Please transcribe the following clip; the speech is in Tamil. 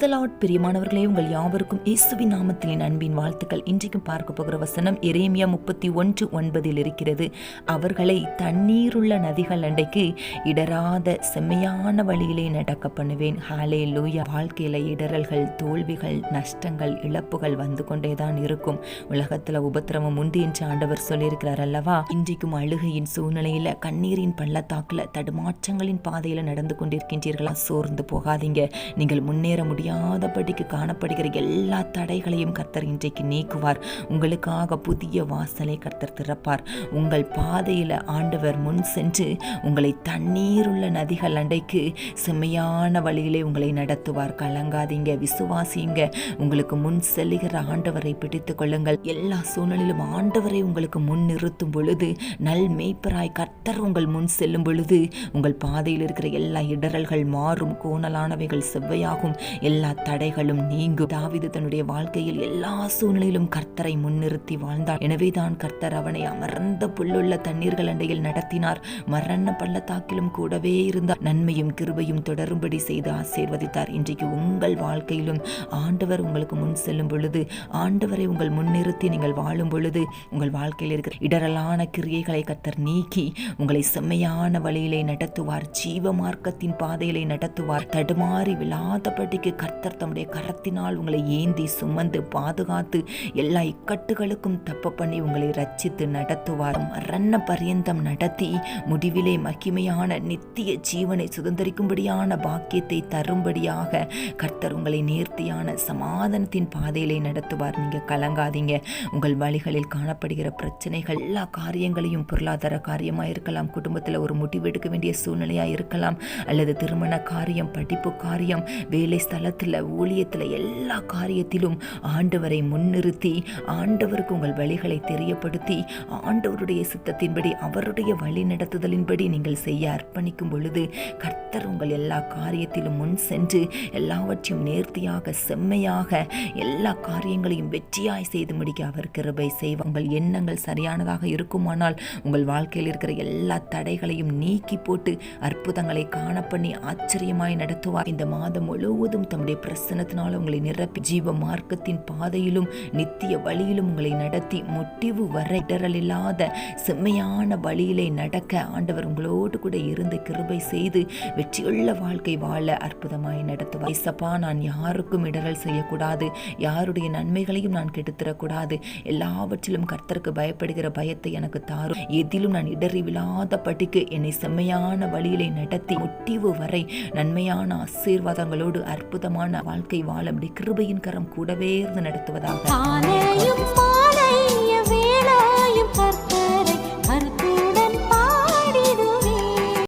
பிரைஸ்தலாட் பிரியமானவர்களே உங்கள் யாவருக்கும் இயேசுவின் நாமத்தின் அன்பின் வாழ்த்துக்கள். இன்றைக்கும் பார்க்க போகிற வசனம் எரேமியா முப்பத்தி ஒன்று ஒன்பதில் இருக்கிறது. அவர்களை தண்ணீருள்ள நதிகள் அண்டைக்கு இடராத செம்மையான வழியிலே நடக்க பண்ணுவேன். ஹாலே லூயா வாழ்க்கையில இடரல்கள் தோல்விகள் நஷ்டங்கள் இழப்புகள் வந்து கொண்டேதான் இருக்கும். உலகத்துல உபத்திரவம் உண்டு என்று ஆண்டவர் சொல்லியிருக்கிறார் அல்லவா? இன்றைக்கும் அழுகையின் சூழ்நிலையில கண்ணீரின் பள்ளத்தாக்குல தடுமாற்றங்களின் பாதையில நடந்து கொண்டிருக்கின்றீர்களா? சோர்ந்து போகாதீங்க. நீங்கள் முன்னேற முடியாதபடிக்கு காணப்படுகிற எல்லா தடைகளையும் கர்த்தர் இன்றைக்கு நீக்குவார். உங்களுக்காக புதிய வாசலை கர்த்தர் திறப்பார். உங்கள் பாதையில் ஆண்டவர் முன் சென்று உங்களை தண்ணீருள்ள நதிகள் அண்டைக்கு செம்மையான வழியிலே உங்களை நடத்துவார். கலங்காதீங்க விசுவாசிங்க உங்களுக்கு முன் செல்லுகிற ஆண்டவரை பிடித்து கொள்ளுங்கள். எல்லா சூழ்நிலையிலும் ஆண்டவரை உங்களுக்கு முன் நிறுத்தும் பொழுது நல் மேய்ப்பராய் கர்த்தர் உங்கள் முன் செல்லும் பொழுது உங்கள் பாதையில் இருக்கிற எல்லா இடரல்கள் மாறும். கோணலானவைகள் செவ்வையாகும். எல்லா தடைகளும் நீங்கும். தாவிது தன்னுடைய வாழ்க்கையில் எல்லா சூழ்நிலையிலும் கர்த்தரை முன்னிறுத்தி வாழ்ந்தார். எனவேதான் கர்த்தர் அவனை அமர்ந்த புல்லுள்ள தண்ணீர்கள் அண்டையில் நடத்தினார். மரண பள்ளத்தாக்கிலும் கூடவே இருந்தார். நன்மையும் கிருபையும் தொடரும்படி செய்து ஆசீர்வதித்தார். இன்றைக்கு உங்கள் வாழ்க்கையிலும் ஆண்டவர் உங்களுக்கு முன் செல்லும் பொழுது ஆண்டவரை உங்கள் முன்னிறுத்தி நீங்கள் வாழும் பொழுது உங்கள் வாழ்க்கையில் இருக்கிற இடரலான கிரியைகளை கர்த்தர் நீக்கி உங்களை செம்மையான வழியிலே நடத்துவார். ஜீவ மார்க்கத்தின் பாதையிலே நடத்துவார். தடுமாறி விழாதபடிக்கு கர்த்தர் தம்முடைய கரத்தினால் உங்களை ஏந்தி சுமந்து பாதுகாத்து எல்லா இக்கட்டுகளுக்கும் தப்ப பண்ணி உங்களை ரச்சித்து நடத்துவார் மரண பரியந்தம் நடத்தி முடிவிலே மகிமையான நித்திய ஜீவனை சுதந்திரிக்கும்படியான பாக்கியத்தை தரும்படியாக கர்த்தர் உங்களை நேர்த்தியான சமாதானத்தின் பாதையிலே நடத்துவார். நீங்கள் கலங்காதீங்க. உங்கள் வழிகளில் காணப்படுகிற பிரச்சனைகள் எல்லா காரியங்களையும் பொருளாதார காரியமாக இருக்கலாம் குடும்பத்தில் ஒரு முடிவெடுக்க வேண்டிய சூழ்நிலையாக இருக்கலாம் அல்லது திருமண காரியம் படிப்பு காரியம் வேலை ஸ்தலத்தில் ஊழியத்தில் எல்லா காரியத்திலும் ஆண்டவரை முன்னிறுத்தி ஆண்டவருக்கு உங்கள் வழிகளை தெரியப்படுத்தி ஆண்டவருடைய சித்தத்தின்படி அவருடைய வழி நடத்துதலின்படி நீங்கள் செய்ய அர்ப்பணிக்கும் பொழுது கர்த்தர் உங்கள் எல்லா காரியத்திலும் முன் சென்று எல்லாவற்றையும் நேர்த்தியாக செம்மையாக எல்லா காரியங்களையும் வெற்றியாய் செய்து முடிக்க அவர் கிருபை செய்வார். உங்கள் எண்ணங்கள் சரியானதாக இருக்குமானால் உங்கள் வாழ்க்கையில் இருக்கிற எல்லா தடைகளையும் நீக்கி போட்டு அற்புதங்களை காண பண்ணி ஆச்சரியமாய் நடத்துவார். இந்த மாதம் முழுவதும் தம்முடைய பிரசனத்தினால் உங்களை நிரப்பி ஜீவ மார்க்கத்தின் பாதையிலும் நித்திய வழியிலும் உங்களை நடத்தி முடிவு வரை இடரல் இல்லாத செம்மையான வழியிலே நடக்க ஆண்டவர் உங்களோடு கூட இருந்து கிருபை செய்து வெற்றியுள்ள வாழ்க்கை வாழ அற்புதமாய் நடத்துவார். ஐசப்பா நான் யாருக்கும் இடரல் செய்யக்கூடாது. யாருடைய நன்மைகளையும் நான் கெடுத்துடக்கூடாது. எல்லாவற்றிலும் கர்த்தருக்கு பயப்படுகிற பயத்தை எனக்கு தாரும். எதிலும் நான் இடறி விழாதபடிக்கு என்னை செம்மையான வழியிலே நடத்தி முடிவு வரை நன்மையான ஆசீர்வாதங்களோடு அற்புதம் ஆனந்தமான வாழ்க்கை வாழ கிருபையின் கரம் கூடவே இருந்து நடத்துவதாக.